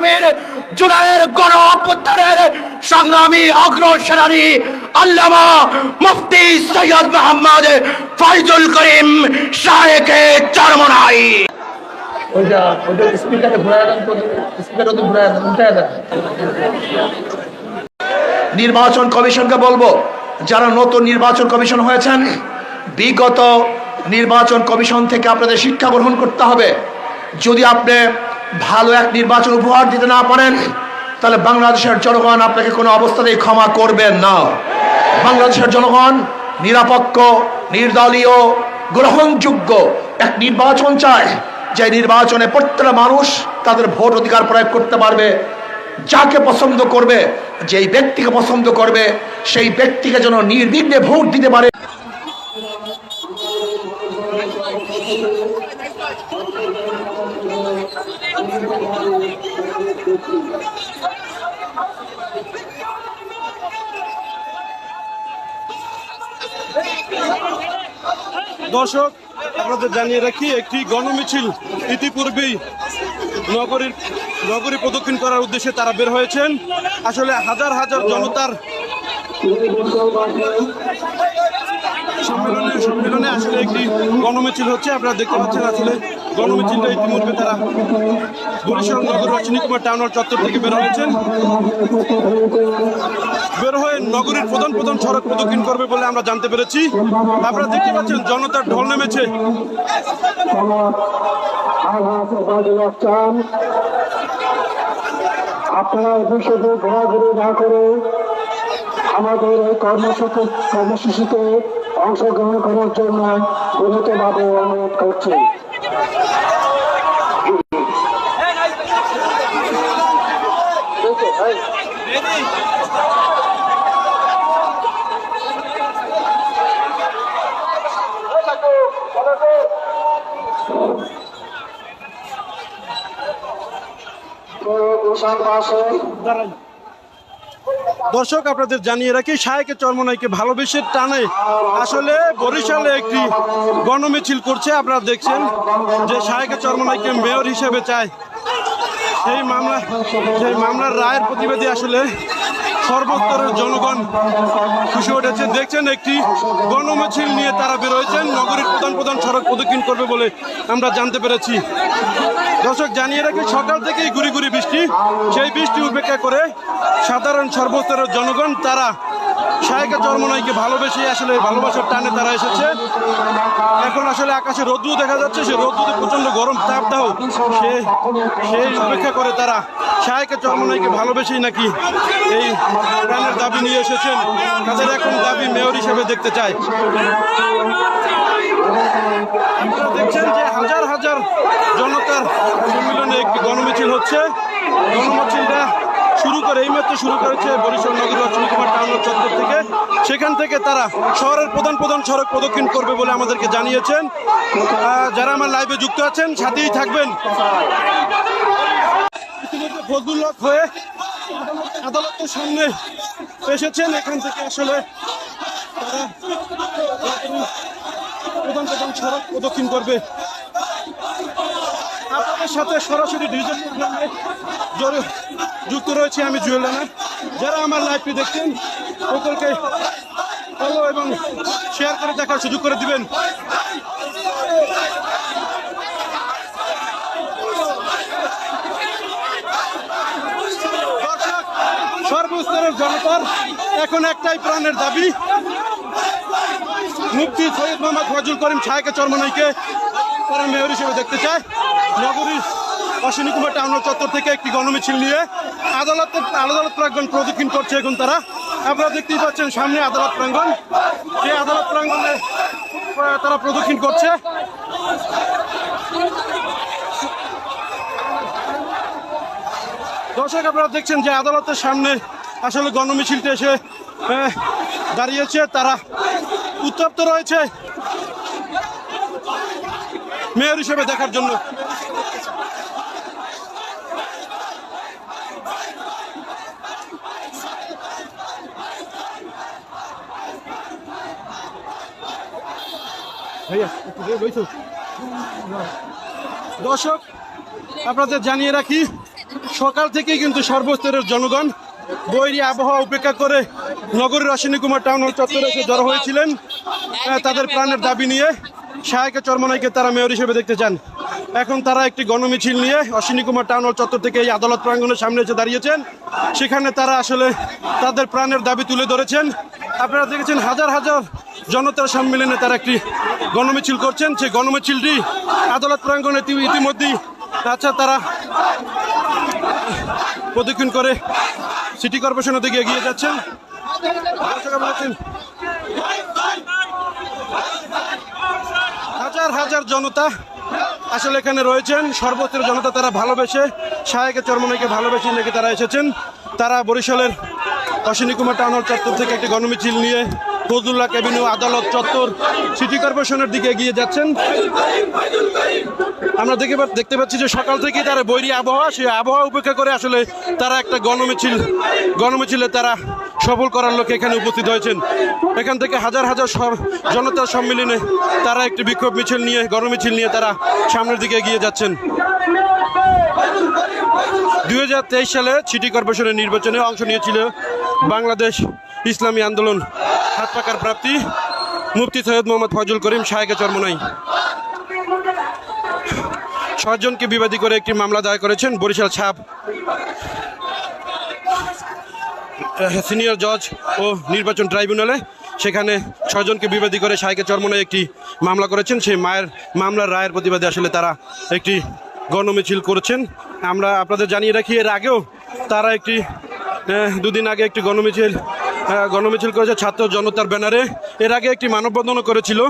ইসলামের জুলাইয়ের গণ অভ্যুত্থানের সংগ্রামী অগ্রসেনানী আল্লামা মুফতি সৈয়দ মোহাম্মদ ফয়জুল করিম শাহেকে চরমনাই। ওইটা ওইটা স্পিকারে ঘুরায় দেন তো স্পিকার ওদের ঘুরায় দেন উঠায় দেন। নির্বাচন কমিশনকে বলব যারা নতুন নির্বাচন কমিশন হয়েছেন বিগত নির্বাচন কমিশন থেকে আপনাদের শিক্ষা গ্রহণ করতে হবে। যদি আপনি ভালো এক নির্বাচন উপহার দিতে না পারেন, তাহলে বাংলাদেশের জনগণ আপনাকে কোনো অবস্থাতেই ক্ষমা করবেন না। বাংলাদেশের জনগণ নিরপেক্ষ নির্দলীয়, গ্রহণযোগ্য এক নির্বাচন চায়। যে নির্বাচনে প্রত্যেকটা মানুষ তাদের ভোট অধিকার প্রয়োগ করতে পারবে, যাকে পছন্দ করবে, যেই ব্যক্তিকে পছন্দ করবে, সেই ব্যক্তিকে যেন নির্বিঘ্নে ভোট দিতে পারে দর্শক, আপনাদের জানিয়ে রাখি, একটি গণমিছিল ইতিপূর্বেই নগরীর নগরী প্রদক্ষিণ করার উদ্দেশ্যে তারা বের হয়েছেন। আসলে হাজার হাজার জনতার সম্মেলনে সম্মেলনে আসলে একটি গণমিছিল হচ্ছে, আপনারা দেখতে পাচ্ছেন, আসলে গণমিছিলটা ইতিমধ্যে তারা বরিশাল নগর রজনী কুমার টাউন হল চত্বর থেকে বের হয়েছেন। বের হয়ে নগরীর প্রধান প্রধান সড়ক প্রদক্ষিণ করবে বলে আমরা জানতে পেরেছি। আপনারা দেখতে পাচ্ছেন, জনতার ঢল নেমেছে। আপনারা বিশুদ্ধ ঘোরাঘুরি না করে আমাদের এই কর্মসূচি কর্মসূচিতে অংশগ্রহণ করার জন্য বিনীতভাবে অনুরোধ করছি। ঈশান পাশে দর্শক, আপনাদের জানিয়ে রাখি, শাহেকে, চরমনাইকে ভালোবেসে টানে আসলে বরিশালে একটি গণমিছিল করছে। আপনারা দেখছেন যে শাহেকে, চরমনাইকে মেয়র হিসেবে চায় সেই মামলা, সেই মামলার রায়ের প্রতিবাদী আসলে সর্বস্তরের জনগণ খুশি উঠেছে। দেখছেন, একটি গণমিছিল নিয়ে তারা বেরোয়েছেন নগরীর প্রধান প্রধান সড়ক প্রদক্ষিণ করবে বলে আমরা জানতে পেরেছি। দর্শক, জানিয়ে রাখি, সকাল থেকেই গুড়ি গুড়ি বৃষ্টি। সেই বৃষ্টি উপেক্ষা করে সাধারণ সর্বস্তরের জনগণ, তারা শায়কা চরমনাইকে ভালোবেসে আসলে ভালোবাসার টানে তারা এসেছে। এখন আসলে আকাশে রৌদ্র দেখা যাচ্ছে সে রৌদ্রতে প্রচণ্ড গরম তাপ দাও সে, সেই উপেক্ষা করে তারা শায়কা চরমনাইকে ভালোবেসেই নাকি এই প্রাণের দাবি নিয়ে এসেছেন। তাদের এখন দাবি মেয়র হিসেবে দেখতে চায় আপনারা দেখছেন যে হাজার হাজার জনতার সম্মিলনে একটি গণমিছিল হচ্ছে। গণমিছিলটা শুরু করে এইমাত্র শুরু করেছে বরিশাল নগরী অশ্বিনী কুমার টাউন চত্বর থেকে। সেখান থেকে তারা শহরের প্রধান প্রধান সড়ক প্রদক্ষিণ করবে বলে আমাদেরকে জানিয়েছেন। যারা আমার লাইভে যুক্ত আছেন, সাথেই থাকবেন। হয়ে আদালতের সামনে এসেছেন। এখান থেকে আসলে তারা প্রধান প্রধান সড়ক প্রদক্ষিণ করবে। আপনাদের সাথে সরাসরি ডিজিটাল যুক্ত রয়েছে আমি জুয়েল রানা। যারা আমার লাইভটি দেখছেন, সকলকে ফলো এবং শেয়ার করে দেখার সুযোগ করে দিবেন। সর্বস্তরের জনতার এখন একটাই প্রাণের দাবি মুফতি সৈয়দ মোহাম্মদ ফজল করিম ছায়াকে চরমনাইকে তারা মেয়র হিসেবে দেখতে চায় নগরীর অশ্বিনী কুমার টাউন চত্বর থেকে একটি গণমিছিল নিয়ে আদালতের আদালত প্রাঙ্গণ প্রদক্ষিণ করছে এখন তারা। আপনারা দেখতেই পাচ্ছেন সামনে আদালত প্রাঙ্গণ। যে আদালত প্রাঙ্গণে তারা প্রদক্ষিণ করছে। দর্শক, আপনারা দেখছেন যে আদালতের সামনে আসলে গণমিছিলটা এসে দাঁড়িয়েছে। তারা উত্তপ্ত রয়েছে মেয়র হিসেবে দেখার জন্য। দর্শক, আপনাদের জানিয়ে রাখি, সকাল থেকেই কিন্তু সর্বস্তরের জনগণ বৈরী আবহাওয়া উপেক্ষা করে নগরীর অশ্বিনী কুমার টাউন হল চত্বরে এসে জড়ো হয়েছিলেন তাদের প্রাণের দাবি নিয়ে শায়কে চরমনাইকে তারা মেয়র হিসেবে দেখতে চান। এখন তারা একটি গণমিছিল নিয়ে অশ্বিনী কুমার টাউন হল চত্বর থেকে এই আদালত প্রাঙ্গণের সামনে এসে দাঁড়িয়েছেন। সেখানে তারা আসলে তাদের প্রাণের দাবি তুলে ধরেছেন। আপনারা দেখেছেন হাজার হাজার জনতার সম্মেলনে তারা একটি গণমিছিল করছেন। সেই গণমিছিলটি আদালত প্রাঙ্গণে ইতিমধ্যেই আচ্ছা তারা প্রদক্ষিণ করে সিটি কর্পোরেশনের দিকে এগিয়ে যাচ্ছেন। হাজার হাজার জনতা আসলে এখানে রয়েছেন। সর্বত্র জনতা তারা ভালোবেসে শাহেকে চরমনাইকে ভালোবেসে নাকি তারা এসেছেন। তারা বরিশালের অশ্বিনী কুমার টাউন চত্বর থেকে একটি গণমিছিল নিয়ে ফজলুল্লাহ ক্যাবিনেট, আদালত, চত্বর, সিটি কর্পোরেশনের দিকে এগিয়ে যাচ্ছেন। আমরা দেখে দেখতে পাচ্ছি যে সকাল থেকেই তারা বৈরী আবহাওয়া, সেই আবহাওয়া উপেক্ষা করে আসলে তারা একটা গণমিছিল, গণমিছিলে তারা সফল করার লোক এখানে উপস্থিত হয়েছেন। এখান থেকে হাজার হাজার জনতার সম্মিলনে তারা একটি বিক্ষোভ মিছিল নিয়ে, গণমিছিল নিয়ে তারা সামনের দিকে এগিয়ে যাচ্ছেন। দু হাজার তেইশ সালে সিটি কর্পোরেশনের নির্বাচনে অংশ নিয়েছিল বাংলাদেশ ইসলামী আন্দোলন। হাত পাকার প্রাপ্তি, মুফতি সৈয়দ মোহাম্মদ ফজল করিম শাহেকে চরমনাই। ছয়জনকে বিবাদী করে একটি মামলা দায়ের করেছেন বরিশাল ছাপ। সিনিয়র জজ ও নির্বাচন ট্রাইব্যুনালে সেখানে ছয়জনকে বিবাদী করে সাইকে চরমনায় একটি মামলা করেছেন। সেই মায়ের মামলার রায়ের প্রতিবাদে আসলে তারা একটি গণমিছিল করেছেন। আমরা আপনাদের জানিয়ে রাখি, এর আগেও তারা একটি দুদিন আগে একটি গণমিছিল গণমিছিল করেছে ছাত্র জনতার ব্যানারে। এর আগে একটি মানববন্ধনও করেছিল।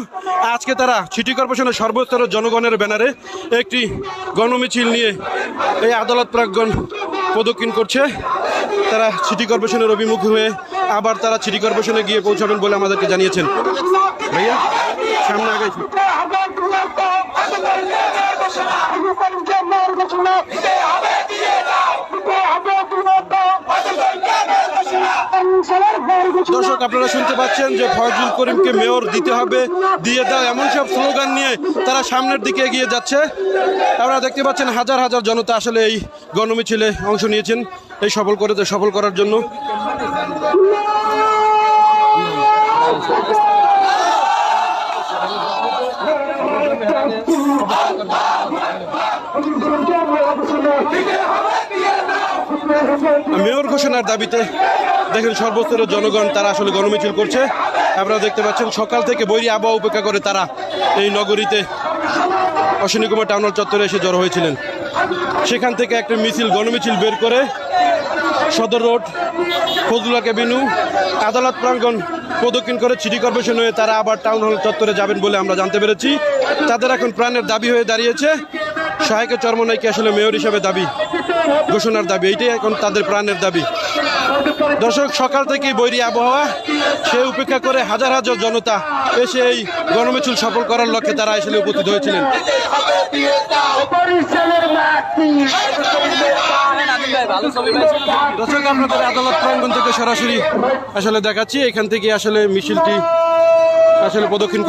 আজকে তারা সিটি কর্পোরেশনের সর্বস্তরের জনগণের ব্যানারে একটি গণমিছিল নিয়ে এই আদালত প্রাঙ্গণ প্রদক্ষিণ করছে। তারা সিটি কর্পোরেশনের অভিমুখী হয়ে আবার তারা সিটি কর্পোরেশনে গিয়ে পৌঁছাবেন বলে আমাদেরকে জানিয়েছেন। ভাইয়া, সামনে আগাইছি। দর্শক, আপনারা শুনতে পাচ্ছেন যে ফয়জুল করিমকে মেয়র দিতে হবে, দিয়ে দাও। এমন সব স্লোগান নিয়ে তারা সামনের দিকে এগিয়ে যাচ্ছে। আপনারা দেখতে পাচ্ছেন হাজার হাজার জনতা আসলে এই গণমিছিলে অংশ নিয়েছেন। এই সফল করে সফল করার জন্য। মেয়র ঘোষণার দাবিতে দেখেন সর্বস্তরের জনগণ তারা আসলে গণমিছিল করছে। আপনারা দেখতে পাচ্ছেন সকাল থেকে বৈরি আবহাওয়া উপেক্ষা করে তারা এই নগরীতে অশ্বিনী কুমার টাউন হল চত্বরে এসে জড়ো হয়েছিলেন। সেখান থেকে একটা মিছিল, গণমিছিল বের করে সদর রোড ফজলুলা ক্যাভিনিউ আদালত প্রাঙ্গণ প্রদক্ষিণ করে সিটি কর্পোরেশন হয়ে তারা আবার টাউন হল চত্বরে যাবেন বলে আমরা জানতে পেরেছি। তাদের এখন প্রাণের দাবি হয়ে দাঁড়িয়েছে। সহায়কের চর্মনাইকে আসলে মেয়র হিসেবে দাবি, ঘোষণার দাবি, এইটাই এখন তাদের প্রাণের দাবি। দর্শক, সকাল থেকে বৈরী আবহাওয়া। সে উপেক্ষা করে হাজার হাজার জনতা এসে এই গণমিছিল সফল করার লক্ষ্যে তারা আসলে উপস্থিত হয়েছিলেন। দর্শক, আপনাদের আদালত প্রাঙ্গণ থেকে সরাসরি আসলে দেখাচ্ছি। এখান থেকে আসলে মিছিলটি আসলে প্রদক্ষিণ